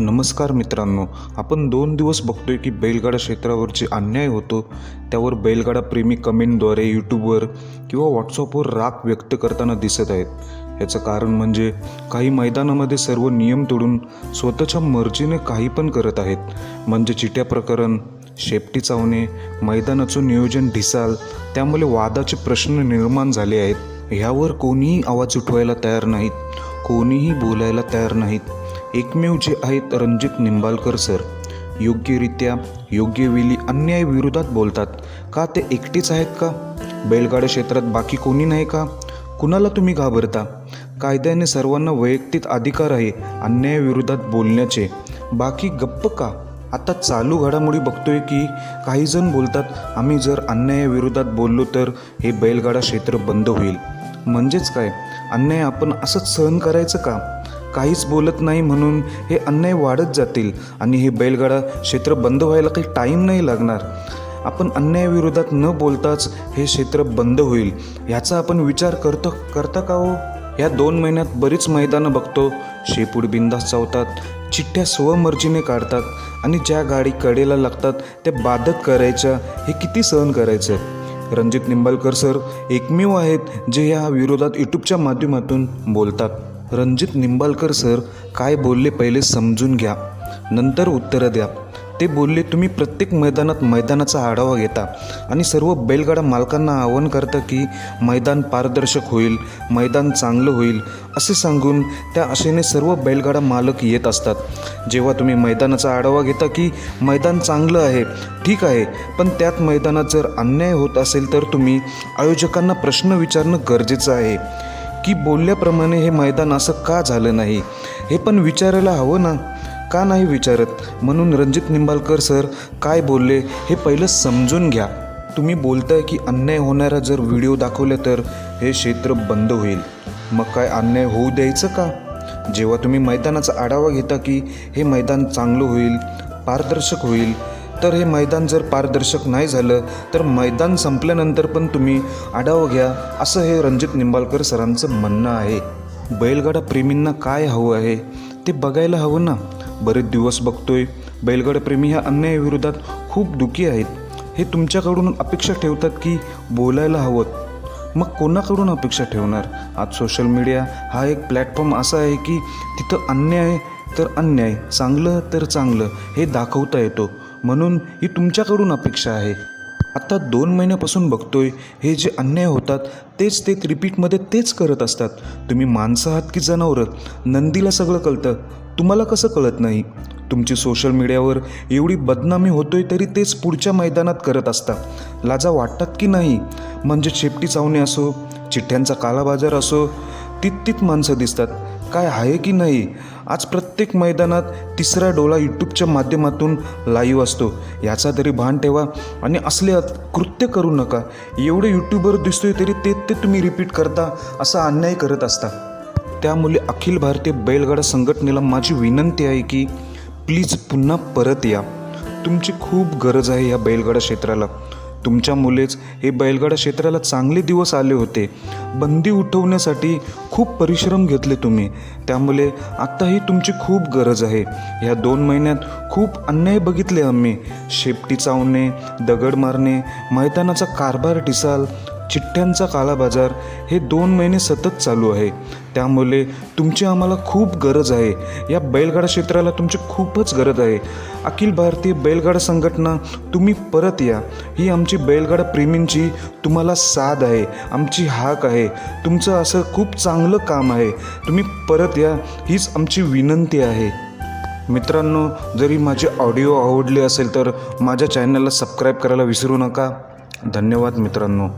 नमस्कार मित्रांनो आपण दोन दिवस बघतोय की बैलगाडा क्षेत्रावर जे अन्याय होतो. त्यावर बैलगाडा प्रेमी कमेंटद्वारे यूट्यूबवर किंवा व्हॉट्सअपवर राग व्यक्त करताना दिसत आहेत. याचं कारण म्हणजे काही मैदानामध्ये सर्व नियम तोडून स्वतःच्या मर्जीने काही पण करत आहेत. म्हणजे चिट्या प्रकरण शेपटी चावणे मैदानाचं नियोजन ढिसाल त्यामुळे वादाचे प्रश्न निर्माण झाले आहेत. ह्यावर कोणीही आवाज उठवायला तयार नाहीत. कोणीही बोलायला तयार नाहीत. एकमेव जे आहेत रणजित निंबाळकर सर. योग्यरित्या योग्य वेळी अन्याय विरोधात बोलतात. का ते एकटेच आहेत का? बैलगाडा क्षेत्रात बाकी कोणी नाही का? कुणाला तुम्ही घाबरता? कायद्याने सर्वांना वैयक्तिक अधिकार आहे अन्यायाविरोधात बोलण्याचे. बाकी गप्प का? आता चालू घडामोडी बघतोय की काहीजण बोलतात आम्ही जर अन्यायाविरोधात बोललो तर हे बैलगाडा क्षेत्र बंद होईल. म्हणजेच काय? अन्याय आपण असंच सहन करायचं का? काहीच बोलत नाही म्हणून हे अन्याय वाढत जातील आणि हे बैलगाडा क्षेत्र बंद व्हायला काही टाईम नाही लागणार. आपण अन्यायाविरोधात न बोलताच हे क्षेत्र बंद होईल ह्याचा आपण विचार करतो करता का हो? या दोन महिन्यात बरीच मैदानं बघतो शेपूड बिंदास चावतात चिठ्ठ्या स्वमर्जीने काढतात आणि ज्या गाडी कडेला लागतात त्या बाधक करायच्या हे किती सहन करायचं? रणजित निंबालकर सर एकमेव आहेत जे या विरोधात यूट्यूबच्या माध्यमातून बोलतात. रणजित निंबाळकर सर काय बोलले पहिले समजून घ्या. नंतर उत्तरं द्या. ते बोलले तुम्ही प्रत्येक मैदानात मैदानाचा आढावा घेता आणि सर्व बैलगाडा मालकांना आवाहन करता की मैदान पारदर्शक होईल मैदान चांगलं होईल असे सांगून त्या आशेने सर्व बैलगाडा मालक येत असतात. जेव्हा तुम्ही मैदानाचा आढावा घेता की मैदान चांगलं आहे ठीक आहे पण त्यात मैदानात जर अन्याय होत असेल तर तुम्ही आयोजकांना प्रश्न विचारणं गरजेचं आहे. की बोलल्याप्रमाणे हे मैदान असं का झालं नाही? हे पण विचारायला हवं ना? का नाही विचारत? म्हणून रणजित निंबाळकर सर काय बोलले हे पहिलं समजून घ्या. तुम्ही बोलताय की अन्याय होणारा जर व्हिडिओ दाखवले तर हे क्षेत्र बंद होईल. मग काय अन्याय होऊ द्यायचं का? जेव्हा तुम्ही मैदानाचा आढावा घेता की हे मैदान चांगलं होईल पारदर्शक होईल तर हे मैदान जर पारदर्शक नाही झालं तर मैदान संपल्यानंतर पण तुम्ही आढावा घ्या असं हे रणजित निंबाळकर सरांचं म्हणणं आहे. बैलगाडा प्रेमींना काय हवं आहे ते बघायला हवं ना? बरेच दिवस बघतोय बैलगाडा प्रेमी ह्या अन्यायाविरोधात खूप दुखी आहेत. हे तुमच्याकडून अपेक्षा ठेवतात की बोलायला हवं? मग कोणाकडून अपेक्षा ठेवणार? आज सोशल मीडिया हा एक प्लॅटफॉर्म असा आहे की तिथं अन्याय तर अन्याय चांगलं तर चांगलं हे दाखवता येतो. म्हणून ही तुमच्याकडून अपेक्षा आहे. आता दोन महिन्यापासून बघतोय हे जे अन्याय होतात तेच ते रिपीटमध्ये तेच करत असतात. तुम्ही माणसं आहात की जनावरं? नंदीला सगळं कळतं. तुम्हाला कसं कळत नाही? तुमची सोशल मीडियावर एवढी बदनामी होतोय तरी तेच पुढच्या मैदानात करत असता. लाजा वाटतात की नाही? म्हणजे शेपटी चावणे असो चिठ्ठ्यांचा कालाबाजार असो तिततीत माणसं दिसतात. काय आहे की नाही? आज प्रत्येक मैदानात तिसरा डोळा यूट्यूबच्या माध्यमातून लाईव्ह असतो. याचा तरी भान ठेवा आणि असले कृत्य करू नका. एवढे यूट्यूबवर दिसतोय तरी ते ते तुम्ही रिपीट करता असा अन्याय करत असता. त्यामुळे अखिल भारतीय बैलगाडा संघटनेला माझी विनंती आहे की प्लीज पुन्हा परत या. तुमची खूप गरज आहे या बैलगाडा क्षेत्राला. तुमच्यामुळेच हे बैलगाडा क्षेत्राला चांगले दिवस आले होते. बंदी उठवण्यासाठी खूप परिश्रम घेतले तुम्ही. त्यामुळे आत्ताही तुमची खूप गरज आहे. ह्या दोन महिन्यात खूप अन्याय बघितले आम्ही. शेपटी चावणे दगड मारणे मैदानाचा कारभार टिसाल चिठ्ठ्यांचा काळाबाजार हे दोन महिने सतत चालू आहे. त्यामुळे तुमची आम्हाला खूप गरज आहे. या बैलगाडा क्षेत्राला तुमची खूपच गरज आहे. अखिल भारतीय बैलगाडा संघटना तुम्ही परत या. ही आमची बैलगाडा प्रेमींची तुम्हाला साथ आहे आमची हाक आहे. तुमचं असं खूप चांगलं काम आहे. तुम्ही परत या हीच आमची विनंती आहे. मित्रांनो जरी माझे ऑडिओ आवडले असेल तर माझ्या चॅनलला सबस्क्राईब करायला विसरू नका. धन्यवाद मित्रांनो.